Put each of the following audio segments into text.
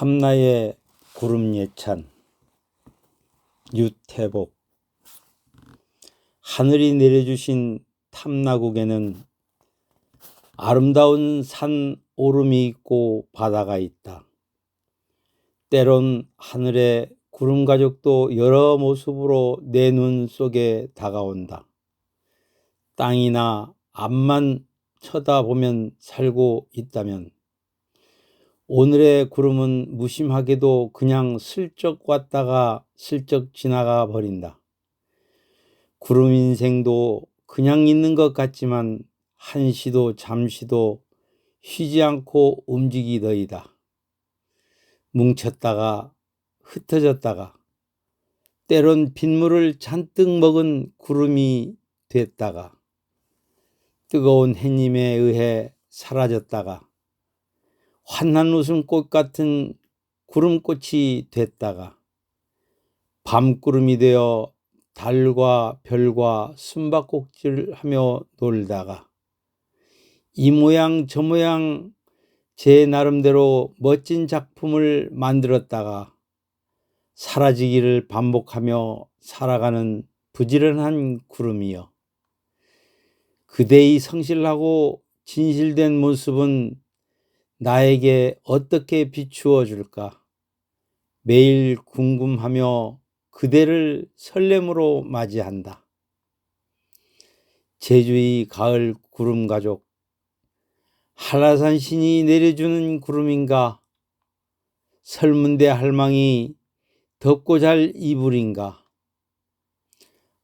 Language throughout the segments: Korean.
탐나의 구름 예찬 유태복 하늘이 내려주신 탐나국에는 아름다운 산 오름이 있고 바다가 있다. 때론 하늘의 구름 가족도 여러 모습으로 내 눈 속에 다가온다. 땅이나 앞만 쳐다보면 살고 있다면 오늘의 구름은 무심하게도 그냥 슬쩍 왔다가 슬쩍 지나가 버린다. 구름 인생도 그냥 있는 것 같지만 한시도 잠시도 쉬지 않고 움직이더이다. 뭉쳤다가 흩어졌다가 때론 빗물을 잔뜩 먹은 구름이 됐다가 뜨거운 햇님에 의해 사라졌다가 환한 웃음꽃 같은 구름꽃이 됐다가 밤구름이 되어 달과 별과 숨바꼭질하며 놀다가 이 모양 저 모양 제 나름대로 멋진 작품을 만들었다가 사라지기를 반복하며 살아가는 부지런한 구름이여. 그대의 성실하고 진실된 모습은 나에게 어떻게 비추어 줄까? 매일 궁금하며 그대를 설렘으로 맞이한다. 제주의 가을 구름 가족. 한라산 신이 내려주는 구름인가? 설문대 할망이 덥고 잘 이불인가?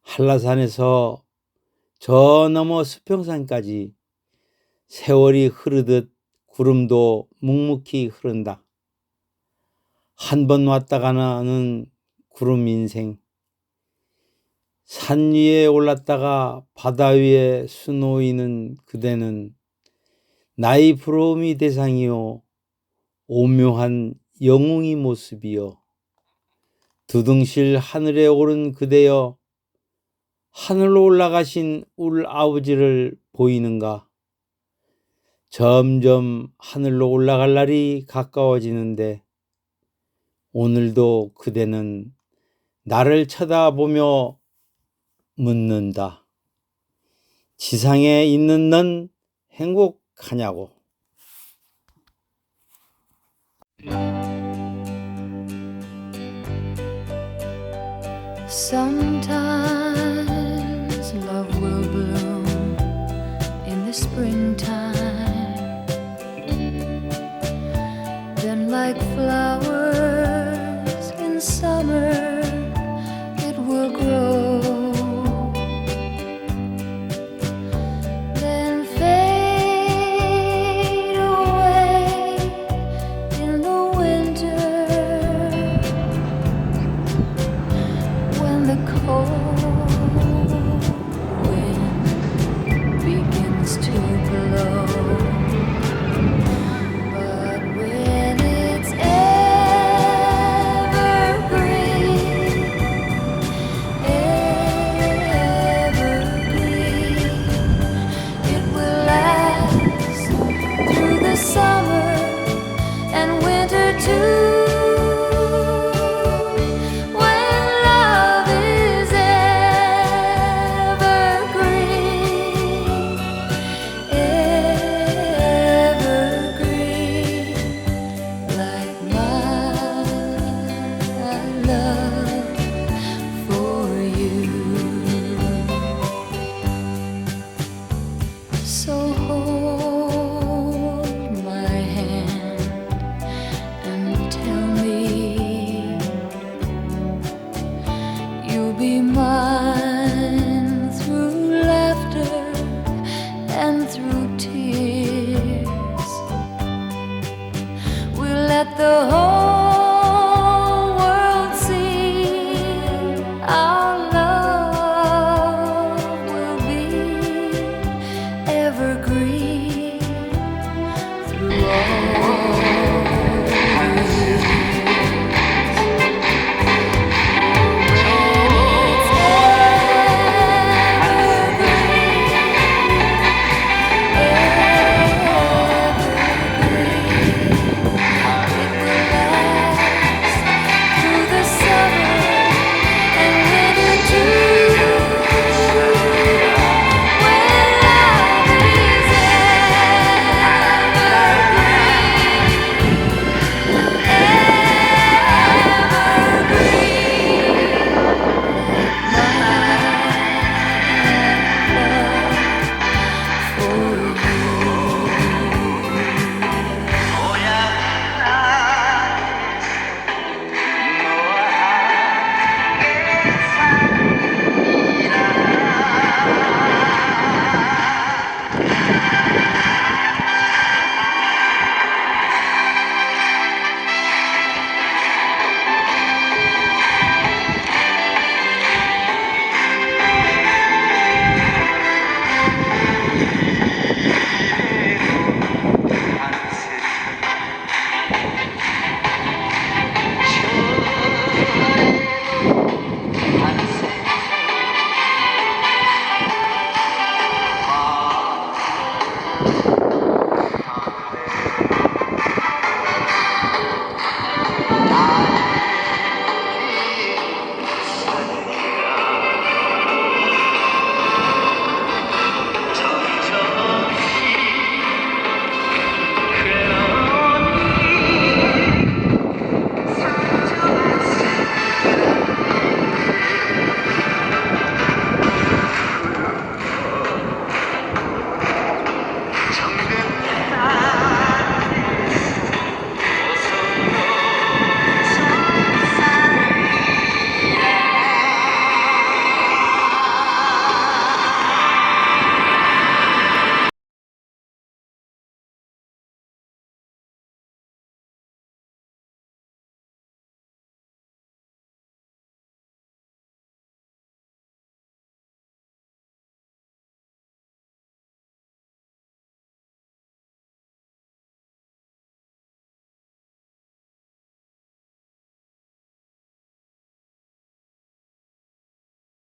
한라산에서 저 너머 수평산까지 세월이 흐르듯 구름도 묵묵히 흐른다. 한 번 왔다가 나는 구름 인생. 산 위에 올랐다가 바다 위에 수놓이는 그대는 나의 부러움이 대상이요. 오묘한 영웅이 모습이요. 두둥실 하늘에 오른 그대여 하늘로 올라가신 울 아버지를 보이는가? 점점 하늘로 올라갈 날이 가까워지는데 오늘도 그대는 나를 쳐다보며 묻는다. 지상에 있는 넌 행복하냐고. Sometimes like flowers